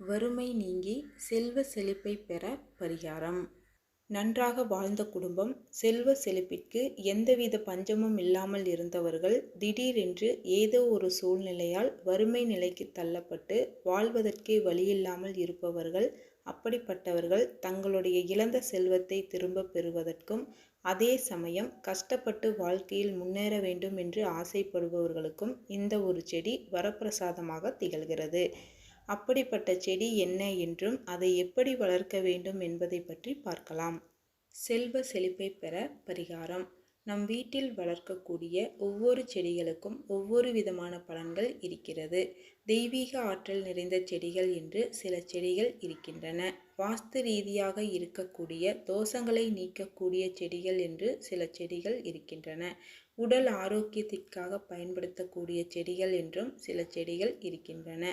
வறுமை நீங்கி செல்வ செழிப்பை பெற பரிகாரம். நன்றாக வாழ்ந்த குடும்பம் செல்வ செழிப்பிற்கு எந்தவித பஞ்சமும் இல்லாமல் இருந்தவர்கள் திடீரென்று ஏதோ ஒரு சூழ்நிலையால் வறுமை நிலைக்கு தள்ளப்பட்டு வாழ்வதற்கே வழியில்லாமல் இருப்பவர்கள் அப்படிப்பட்டவர்கள் தங்களுடைய இழந்த செல்வத்தை திரும்பப் பெறுவதற்கும் அதே சமயம் கஷ்டப்பட்டு வாழ்க்கையில் முன்னேற வேண்டும் என்று ஆசைப்படுபவர்களுக்கும் இந்த ஒரு செடி வரப்பிரசாதமாக திகழ்கிறது. அப்படிப்பட்ட செடி என்ன என்றும் அதை எப்படி வளர்க்க வேண்டும் என்பதை பற்றி பார்க்கலாம். செல்வ செழிப்பை பெற பரிகாரம். நம் வீட்டில் வளர்க்கக்கூடிய ஒவ்வொரு செடிகளுக்கும் ஒவ்வொரு விதமான பலன்கள் இருக்கிறது. தெய்வீக ஆற்றல் நிறைந்த செடிகள் என்று சில செடிகள் இருக்கின்றன. வாஸ்து ரீதியாக இருக்கக்கூடிய தோஷங்களை நீக்கக்கூடிய செடிகள் என்று சில செடிகள் இருக்கின்றன. உடல் ஆரோக்கியத்திற்காக பயன்படுத்தக்கூடிய செடிகள் என்றும் சில செடிகள் இருக்கின்றன.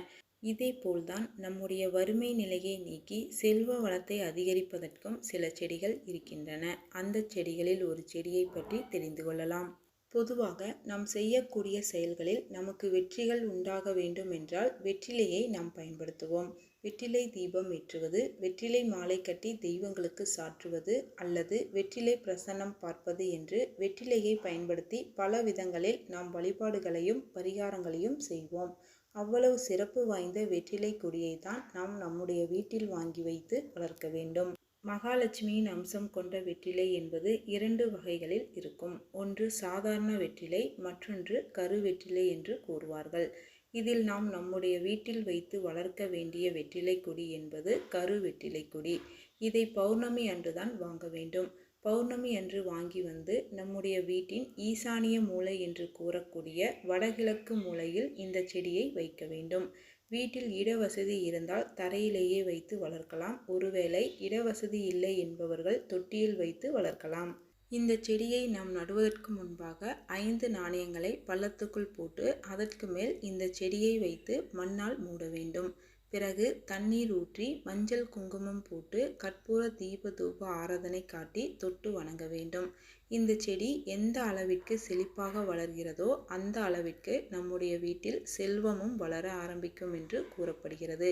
இதேபோல்தான் நம்முடைய வறுமை நிலையை நீக்கி செல்வ வளத்தை அதிகரிப்பதற்கும் சில செடிகள் இருக்கின்றன. அந்த செடிகளில் ஒரு செடியை பற்றி தெரிந்து கொள்ளலாம். பொதுவாக நாம் செய்யக்கூடிய செயல்களில் நமக்கு வெற்றிகள் உண்டாக வேண்டும் என்றால் வெற்றிலையை நாம் பயன்படுத்துவோம். வெற்றிலை தீபம் ஏற்றுவது வெற்றிலை மாலை கட்டி தெய்வங்களுக்கு சாற்றுவது அல்லது வெற்றிலை பிரசன்னம் பார்ப்பது என்று வெற்றிலையை பயன்படுத்தி பல விதங்களில் நாம் வழிபாடுகளையும் பரிகாரங்களையும் செய்வோம். அவ்வளவு சிறப்பு வாய்ந்த வெற்றிலை கொடியை தான் நாம் நம்முடைய வீட்டில் வாங்கி வைத்து வளர்க்க வேண்டும். மகாலட்சுமியின் அம்சம் கொண்ட வெற்றிலை என்பது இரண்டு வகைகளில் இருக்கும். ஒன்று சாதாரண வெற்றிலை மற்றொன்று கரு வெற்றிலை என்று கூறுவார்கள். இதில் நாம் நம்முடைய வீட்டில் வைத்து வளர்க்க வேண்டிய வெற்றிலை கொடி என்பது கரு வெற்றிலை கொடி. இதை பௌர்ணமி அன்றுதான் வாங்க வேண்டும். பௌர்ணமி அன்று வாங்கி வந்து நம்முடைய வீட்டின் ஈசானிய மூலை என்று கூறக்கூடிய வடகிழக்கு மூலையில் இந்த செடியை வைக்க வேண்டும். வீட்டில் இடவசதி இருந்தால் தரையிலேயே வைத்து வளர்க்கலாம். ஒருவேளை இடவசதி இல்லை என்பவர்கள் தொட்டியில் வைத்து வளர்க்கலாம். இந்த செடியை நாம் நடுவதற்கு முன்பாக ஐந்து நாணயங்களை பள்ளத்துக்குள் போட்டு அதற்கு மேல் இந்த செடியை வைத்து மண்ணால் மூட வேண்டும். பிறகு தண்ணீர் ஊற்றி மஞ்சள் குங்குமம் போட்டு கற்பூர தீப தூப ஆராதனை காட்டி தொட்டு வணங்க வேண்டும். இந்த செடி எந்த அளவிற்கு செழிப்பாக வளர்கிறதோ அந்த அளவிற்கு நம்முடைய வீட்டில் செல்வமும் வளர ஆரம்பிக்கும் என்று கூறப்படுகிறது.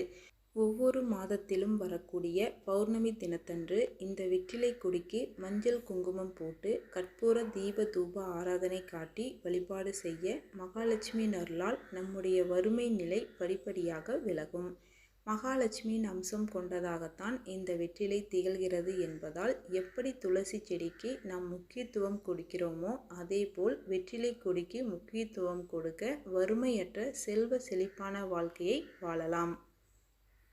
ஒவ்வொரு மாதத்திலும் வரக்கூடிய பௌர்ணமி தினத்தன்று இந்த வெற்றிலை கொடிக்கு மஞ்சள் குங்குமம் போட்டு கற்பூர தீப தூப ஆராதனை காட்டி வழிபாடு செய்ய மகாலட்சுமி நருளால் நம்முடைய வறுமை நிலை படிப்படியாக விலகும். மகாலட்சுமியின் அம்சம் கொண்டதாகத்தான் இந்த வெற்றிலை திகழ்கிறது என்பதால் எப்படி துளசி செடிக்கு நாம் முக்கியத்துவம் கொடுக்கிறோமோ அதேபோல் வெற்றிலை கொடிக்கு முக்கியத்துவம் கொடுக்க வறுமையற்ற செல்வ செழிப்பான வாழ்க்கையை வாழலாம்.